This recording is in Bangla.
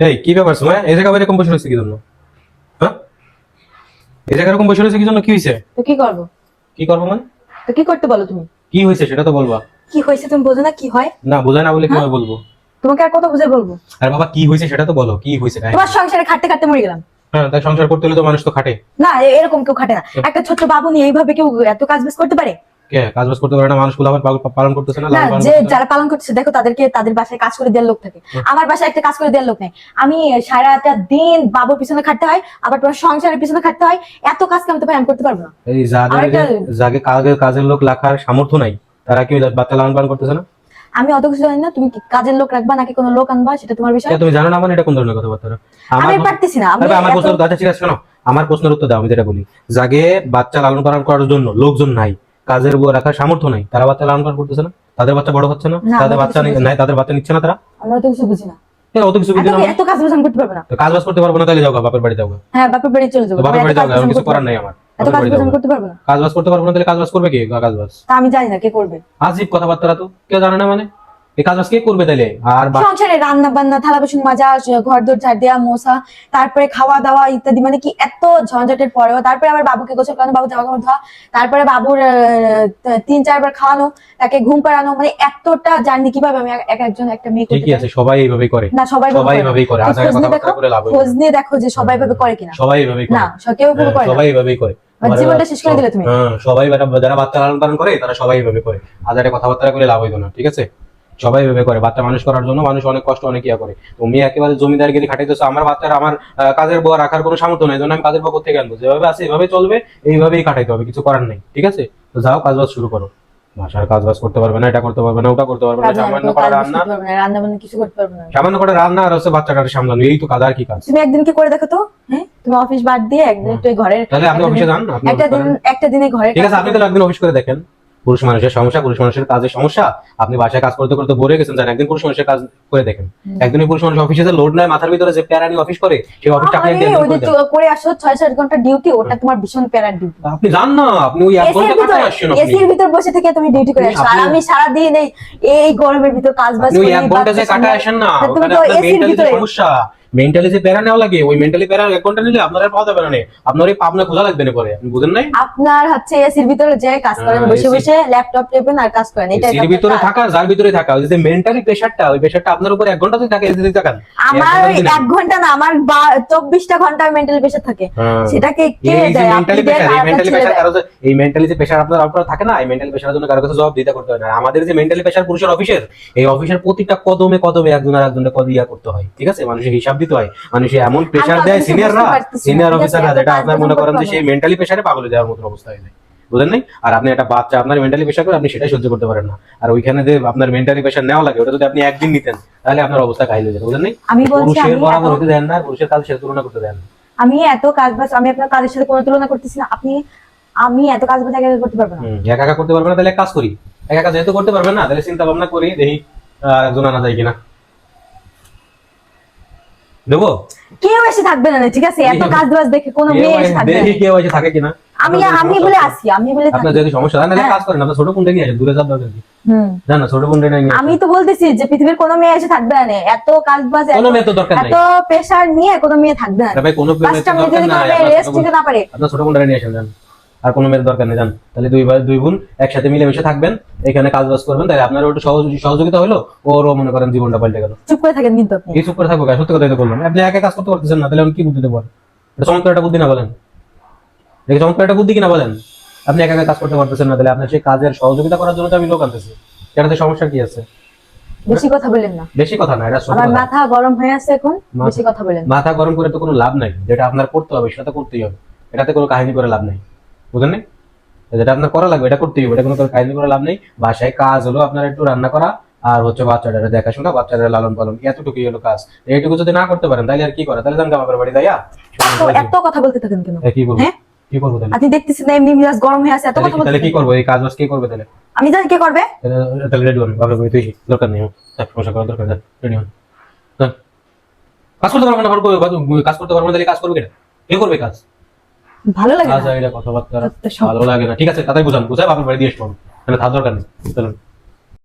এই কি ব্যাপার সময় এই জায়গা এরকম বসে রয়েছে কি জন্য হ্যাঁ? এই জায়গা এরকম বসে রয়েছে কি জন্য কি হয়েছে? তো কি করব? কি করব মানে? তো কি করতে বলো তুমি? কি হয়েছে সেটা তো বলবা। কি হয়েছে তুমি বোঝো না কি হয়? না বোঝায় না বলে কীভাবে বলব? তোমাকে আর কত বুঝে বলব? আর বাবা কি হয়েছে সেটা তো বলো কি হয়েছে? তোমার সংসারে খাটতে খাটতে মরে গেলাম। হ্যাঁ তাই সংসার করতে হলে তো মানুষ তো খাটে। না এরকম কেউ খাটে না। একটা ছোট্ট বাবু নিয়ে এইভাবে কেউ এত কাজ বাজ করতে পারে? কে? কাজ করতে পারে না মানুষগুলো পালন করতেছে না যে যারা পালন করছে দেখো তাদেরকে তাদের বাসায় কাজ করে দেওয়ার লোক থাকে। আমার বাসায় একটা কাজ করে দেওয়ার লোক নেই। আমি সারাটা দিন বাবুর পিছনে খাটতে হয় আবার তোমার সংসারের পিছনে খাটতে হয়। এত কাজ কামতে আমি করতে পারব না। এই যাদের যাকে কাজের কাজের লোক রাখার সামর্থ্য নাই তারা কি বাচ্চা লালন পালন করতেছে না? আমি অত কিছু জানি না তুমি কি কাজের লোক রাখবা নাকি কোনো লোক আনবা সেটা তোমার বিষয়। তুমি জানো না মানে এটা কোন ধরনের কথাবার্তা? আমি পারতেছি না আমার প্রশ্ন আচ্ছা ঠিক আছে শোনো। আমার প্রশ্নের উত্তর দাও আমি যেটা বলি। যাকে বাচ্চা লালন পালন করার জন্য লোকজন নাই কাজের বউ রাখার সামর্থ্য নাই। তারা বাচ্চা লালন পালন করতেছে না। তাদের বাচ্চা বড় হচ্ছে না। তাদের বাচ্চা নাই তাদের বাচ্চা নিচ্ছে না তারা। আমরা অত কিছু বুঝি না। অত কিছু বুঝি না এত-? কাজ বাজ করতে পারব না। কাজ বাজ করতে পারব না তাহলে যাও বাপের বাড়ি যাও হ্যাঁ বাপের বাড়ি চলে যাব। বাপের বাড়ি কাজ যাও বাজ কিছু করতে করার পারব নাই না। আমার। এত কাজ বাজ যাও আমি গা। করতে পারব না। কাজ বাজ করতে পারব না তাহলে কাজ বাজ করবে কি? কাজ বাজ আমি জানি না কে করবে। আজীব কথাবার্তা তো কেউ জানে না মানে? এই কাজ কে করবে তাহলে আর সংসারে রান্না বান্না থালা বাসন মাজা ঘর দোর ঝাড় দেওয়া মোছা তারপরে খাওয়া দাওয়া ইত্যাদি মানে কি এত ঝঞ্ঝাটের পরেও তারপরে আবার বাবুকে গোসল করানো বাবু জামা কাপড় ধোয়া তারপরে বাবুর তিন চারবার খাওয়ানো তাকে ঘুম পাড়ানো মানে এতটা জার্নি কীভাবে আমি এক এক একজন একটা মেয়ে করতে আছে সবাই এইভাবেই করে। না সবাই সবাই এইভাবেই করে। খোঁজ নিয়ে দেখো যে সবাই ভাবে করে কিনা। সবাই করে। না কেউ হ্যাঁ, করে সবাই এইভাবেই করে। মানে জীবনটা শেষ করে দিলে তুমি। হ্যাঁ সবাই যারা- যারা বাচ্চা লালন পালন করে তারা সবাই এইভাবে করে। আজারে কথাবার্তা করে লাভ হইতো না ঠিক আছে? সবাই এইভাবে করে। বাচ্চা মানুষ করার জন্য মানুষ অনেক কষ্ট অনেক ইয়া করে। তুমি একেবারে জমিদার গিরি খাটাইতেছো আমার বাচ্চার আমার কাজের বউ রাখার কোনো সামর্থ্য নেই জন্য আমি কাজের বউ থেকে আনব যেভাবে আছে এভাবে চলবে এইভাবেই কাটাইতে হবে কিছু করার নেই ঠিক আছে? তো যাও কাজ বাজ শুরু করো। বাসার কাজ বাজ করতে পারবে না এটা করতে পারবে না ওটা করতে পারবে না সামান্য কাজ রান্না করতে পারব না, রান্না বান্না কিছু করতে পারব না। সামান্য করে রান্না আর হচ্ছে বাচ্চাটাকে সামলানো এই তো কাজ আর কি কাজ? তুমি একদিন কি করে দেখো তো? হ্যাঁ? তুমি অফিস বাদ দিয়ে একদিন একটু ঘরের তাহলে আপনি অফিসে যান একটা দিন একটা দিনে ঘরে ঠিক আছে আপনি তাহলে একদিন অফিস করে দেখেন। পুরুষ মানুষের সমস্যা পুরুষ মানুষের কাজের সমস্যা আপনি বাসায় কাজ করতে করতে বলে গেছেন জানেন একদিন পুরুষ মানুষের কাজ করে দেখেন। একদিন পুরুষ মানুষ অফিসে যে লোড নেয় মাথার ভিতরে যে প্যারা নিয়ে অফিস করে সেই অফিসটা আপনি একদিন ওই করে তো করে আসো ছয় সাত ঘণ্টা ডিউটি ওটা তোমার ভীষণ প্যারার ডিউটি আপনি জান না আপনি ওই এক ঘণ্টা কাটায় আসছেন আপনি। এসির ভিতর বসে থেকে তুমি ডিউটি করে আসো। আর আমি সারাদিন এই এই গরমের ভিতর কাজ বাজ আপনি ওই করি, এক ঘণ্টা যে সামলাই। আসেন না তুমি তো আপনার মেন্টালি ভিতরে সমস্যা। মেন্টালি যে প্যারা নেওয়া লাগে ওই মেন্টালি প্যারা এক ঘণ্টা নিলে আপনার আর পাওয়া যাবে না আপনার ওই পাবনা খোঁজা লাগবে না পরে আপনি বুঝেন নাই? আপনার হচ্ছে এসির ভিতরে যে কাজ করেন হ্যাঁ, বসে বসে ল্যাপটপ টেপেন আর কাজ করেন এটা এসির ভিতরে থাকা যার ভিতরে থাকা ওই যে মেন্টালি প্রেশারটা ওই প্রেশারটা আপনার উপর এক ঘণ্টা যদি থাকে এসি থাকেন আমার এক ঘণ্টা না আমার চব্বিশটা ঘণ্টা মেন্টাল প্রেশার থাকে। হ্যাঁ। সেটাকে কে দেয়? মেন্টালি আর এই মেন্টালি দেয়। কারও যে- এই মেন্টালি যে প্রেশার আপনার আপনার থাকে না এই মেন্টালি প্রেশারের জন্য কারও কাছে জবাব দিতে করতে হয় না। আমাদের যে মেন্টালি প্রেশার পুরুষের অফিসের এই অফিসের প্রতিটা কদমে কদমে একজন আর একজনের কদ ইয়া করতে হয় ঠিক আছে? মানুষের হিসাব দিতে হয়। মানুষের এমন প্রেশার দেয় সিনিয়ররা সিনিয়র অফিসাররা যেটা কাজ আপনার মনে করেন যে সেই মেন্টালি প্রেশারে পাগল হয়ে যাওয়ার মতো অবস্থা হয়ে যায়। বুঝেন নাই? আর আপনি একটা বাচ্চা আপনার মেন্টালি প্রেশার করে আপনি সেটাই সহ্য করতে পারেন না। আর ওইখানে যে আপনার মেন্টালি প্রেশার নেওয়া লাগে ওটা যদি আপনি একদিন নিতেন তাহলে আপনার অবস্থা কাহিল হয়ে যেত বুঝেন নাই? আমি বলছি পুরুষের বরাবর হতে দেন না পুরুষের কাজ সে তুলনা করতে দেন না। আমি এত কাজ বাজ আমি আপনার কাজের সাথে কোনো তুলনা করতেছি না। আপনি আমি এত কাজ বাজ একা করতে পারব না। একা একা করতে পারবে না তাহলে এক কাজ করি। একা একা যেহেতু করতে পারবে না তাহলে চিন্তা ভাবনা করি দেখি একজন আনা যায় কিনা। দেবো? কেউ এসে থাকবে না ঠিক আছে? এত কাজ বাজ দেখে কোনো মেয়ে এসে থাকবে দেখি কেউ এসে থাকে কিনা। আমি আমি বলে আসি আমি বলে আপনার যদি সমস্যা হয় তাহলে হ্যাঁ। কাজ করেন। আপনার ছোট কোনটা নিয়ে আসেন দূরে হুম। জান না ছোট কোনটা নিয়ে আমি তো বলতেছি যে পৃথিবীর কোনো মেয়ে এসে থাকবে না এত কাজ বাজ এত- কোনো মেয়ে তো দরকার নাই। এত প্রেশার নিয়ে কোনো মেয়ে থাকবে না। তবে কোনো মেয়ে পাঁচটা দরকার নাই। রেস্ট নিতে না পারে। আপনার ছোট কোনটা নিয়ে আসেন আর কোনো মেয়ের দরকার নেই জান। তাহলে দুই ভাই দুই বোন একসাথে মিলেমিশে থাকবেন এখানে কাজ বাজ করবেন তাহলে আপনার একটু সহযোগী- সহযোগিতা হলো ওরও মনে করেন জীবনটা পাল্টে গেল। চুপ করে থাকেন কিন্তু আপনি। এই চুপ করে থাকব কেন? সত্যি কথাই তো বললাম। আপনি একা কাজ করতে পারতেছেন না তাহলে আমি কি বুদ্ধি দেবো এটা চমৎকার একটা বুদ্ধি না বলেন? দেখে চমৎকার একটা বুদ্ধি কিনা বলেন? আপনি একা একা কাজ করতে পারতেছেন না তাহলে আপনার সেই কাজের সহযোগিতা করার জন্য তো আমি লোক আনতেছি। এটাতে সমস্যা কি আছে? বেশি কথা বলেন না। বেশি কথা না এটা আমার মাথা গরম হয়ে আছে এখন বেশি কথা বলেন মাথা গরম করে তো কোনো লাভ নাই যেটা আপনার করতে হবে সেটা তো করতেই হবে। এটাতে কোনো কাহিনী করে লাভ নাই। বুঝলেন? যেটা আপনার করা লাগবে এটা করতেই হবে এটা কোনো কাহিনী করে লাভ নেই। বাসায় কাজ হলো আপনার একটু রান্না করা আর হচ্ছে দেখাশোনা লালন পালন এতটুকুই হলো কাজ। এইটুকু যদি না করতে পারেন তাহলে আর কি করে? তাহলে যান বাবার বাড়ি যাইয়া এত- কথা বলতে থাকেন কেন? কি করব হ্যাঁ? কি করব তাহলে? আপনি দেখতেছেন না এমনি মিজাজ গরম হয়ে আছে এত কথা তাহলে কি করব? এই কাজ কি করবে তাহলে? আমি জানি কে করবে। তাহলে- তাহলে রেডি হন বাবার বাড়ি তুই দরকার নেই হ্যাঁ, সমস্যা করার দরকার রেডি হন। কাজ করতে পারব না কাজ করতে পারব না তাহলে কাজ করবে কেন? কে করবে কাজ? ভালো লাগে না। কথাবার্তা ভালো লাগে না। ঠিক আছে তাতে বুঝান। বুঝাই আপনার বাড়ি দিয়ে আসব তাহলে থাকার দরকার নেই। চলুন।